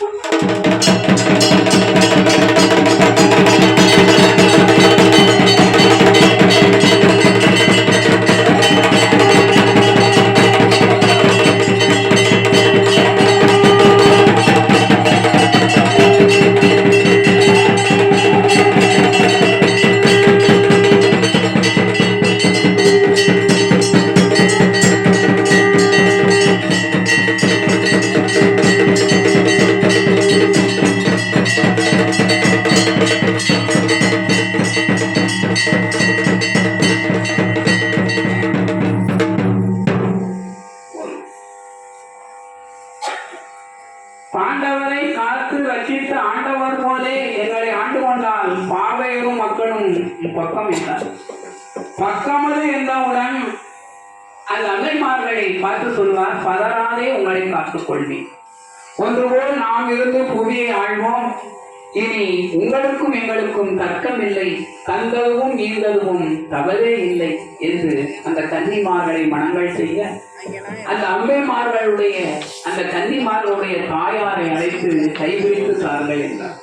Oh. பாண்டவரை காத்து ரசித்து ஆண்டவர் போலே எங்களை ஆண்டு கொண்டால் பார்வையரும் மக்களும் பக்கம் என்றார். பக்கமது என்றவுடன் அந்த அன்னைமார்களை பார்த்து சொல்வார் பதறாதே உங்களை காத்துக் கொள்வி ஒன்று போல் நாம் இருந்து புவியை ஆழ்வோம் இனி உங்களுக்கும் எங்களுக்கும் தர்க்கம் இல்லை தந்ததுவும் நீந்ததுவும் தவறே இல்லை என்று அந்த கன்னிமார்களை மனங்கள் செய்ய அந்த அம்மைமார்களுடைய அந்த கன்னிமார்களுடைய தாயாரை அழைத்து கைபிடித்து தார்கள் என்றார்.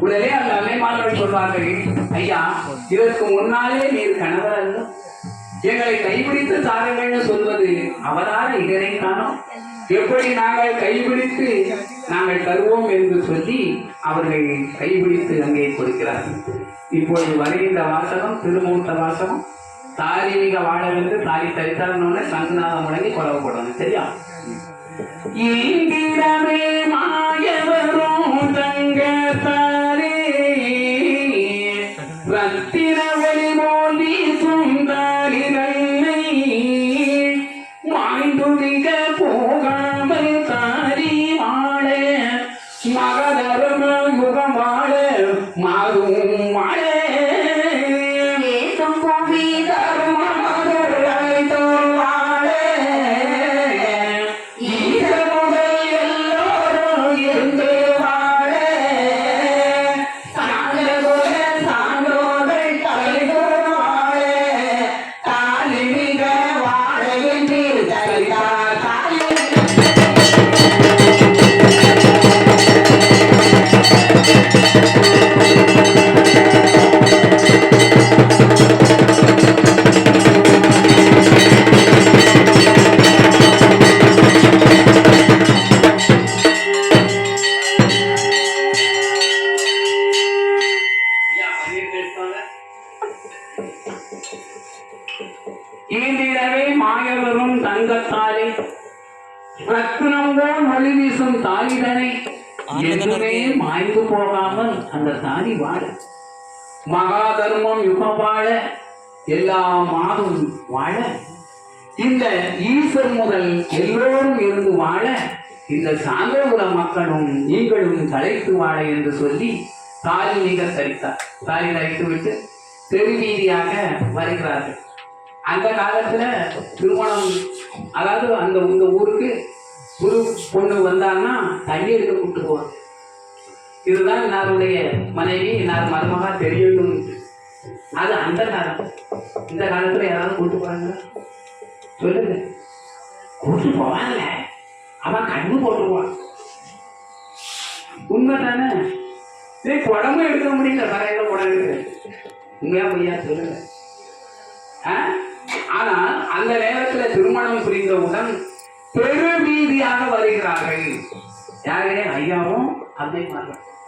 உடனே அந்த அம்மைமார்கள் சொல்வார்கள் ஐயா இதற்கு முன்னாலே நீர் கணவர் அல்ல. எங்களை கைபிடித்து தாருங்கள்னு சொல்வது அவதார இதனைத்தானோ எப்படி நாங்கள் கைபிடித்து நாங்கள் தருவோம் என்று சொல்லி அவர்கள் கைபிடித்து அங்கே கொடுக்கிறார்கள் இப்பொழுது வருகின்ற வாசகம் திருமூர்த்த வாசகம் தாரிமிக வாழ வந்து தாலி தரித்தாரன்னு சங்குநாதம் முழங்கி கொலவப்படணும் சரியா? இங்கிடமே மகதர்ம ஈண்டிடவே மாயவரும் தங்கத்தாலே. போல் ஒளி வீசும் தாலிதனை எதுவுமே மாய்ந்து போகாமல் அந்த தாலி வாழ. மகாதர்மம் யுகம் வாழ. எல்லா மாதும் வாழ. இந்த ஈஸ்வர் முதல் எல்லோரும் இருந்து வாழ. இந்த சாந்தகுல மக்களும் நீங்களும் தலைத்து வாழ என்று சொல்லி தாலி மிக தரித்தார் தாலி தரித்து விட்டு தெருவீதியாக வருகிறார்கள். அந்த காலத்துல திருமணம் அதாவது அந்த இந்த ஊருக்கு புது பொண்ணு வந்தாங்கன்னா தண்ணி எடுக்க கூப்பிட்டு போவாங்க. இதுதான் இன்னாருடைய மனைவி இன்னார் மருமகா தெரியணும். அது அந்த காலம். இந்த காலத்துல யாராவது கூப்பிட்டு போறாங்க சொல்லுங்க. கூப்பிட்டு போவாங்கல்ல அவன் கண்ணு போட்டுருவான். உண்மை தானே டேய் குடமும் எடுக்க முடியல. வரையில குடம் உண்மையா பொய்யா சொல்லுங்க. ஆ? ஆனால் அந்த நேரத்தில் திருமணம் புரிந்தவுடன் பெருவீதியாக வருகிறார்கள். யாருடைய ஐயாவும் அம்மைமார்கள். அந்த